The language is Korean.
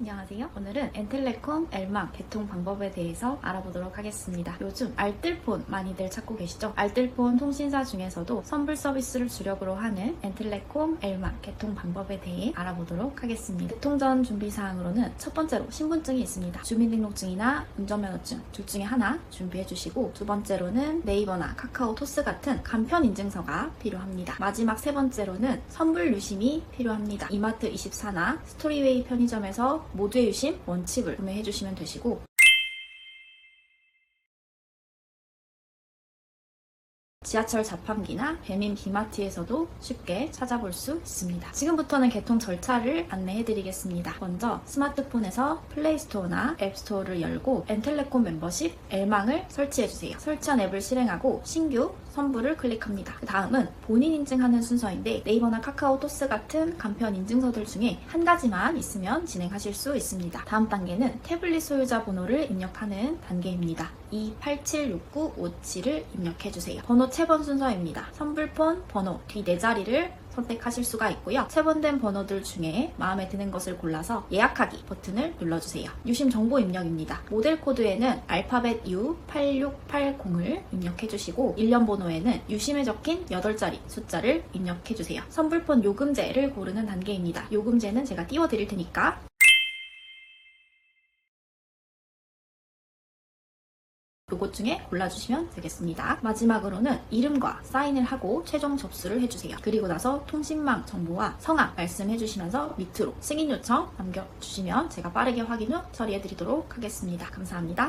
안녕하세요. 오늘은 엔텔레콤 엘망 개통 방법에 대해서 알아보도록 하겠습니다. 요즘 알뜰폰 많이들 찾고 계시죠? 알뜰폰 통신사 중에서도 선불 서비스를 주력으로 하는 엔텔레콤 엘망 개통 방법에 대해 알아보도록 하겠습니다. 개통 전 준비 사항으로는 첫 번째로 신분증이 있습니다. 주민등록증이나 운전면허증 둘 중에 하나 준비해 주시고 두 번째로는 네이버나 카카오 토스 같은 간편 인증서가 필요합니다. 마지막 세 번째로는 선불 유심이 필요합니다. 이마트 24나 스토리웨이 편의점에서 모두의 유심 원칙을 구매해 주시면 되시고 지하철 자판기나 배민 비마트에서도 쉽게 찾아볼 수 있습니다. 지금부터는 개통 절차를 안내해 드리겠습니다. 먼저 스마트폰에서 플레이스토어나 앱스토어를 열고 엔텔레콤 멤버십 엘망을 설치해 주세요. 설치한 앱을 실행하고 신규 선불을 클릭합니다. 그 다음은 본인 인증하는 순서인데 네이버나 카카오 토스 같은 간편 인증서들 중에 한 가지만 있으면 진행하실 수 있습니다. 다음 단계는 태블릿 소유자 번호를 입력하는 단계입니다. 2876957을 입력해 주세요. 번호 체번 순서입니다. 선불폰 번호 뒤 네 자리를 선택하실 수가 있고요. 체번된 번호들 중에 마음에 드는 것을 골라서 예약하기 버튼을 눌러주세요. 유심 정보 입력입니다. 모델 코드에는 알파벳 U8680을 입력해주시고 일련 번호에는 유심에 적힌 8자리 숫자를 입력해주세요. 선불폰 요금제를 고르는 단계입니다. 요금제는 제가 띄워드릴 테니까 요것 중에 골라주시면 되겠습니다. 마지막으로는 이름과 사인을 하고 최종 접수를 해주세요. 그리고 나서 통신망 정보와 성함 말씀해주시면서 밑으로 승인 요청 남겨주시면 제가 빠르게 확인 후 처리해드리도록 하겠습니다. 감사합니다.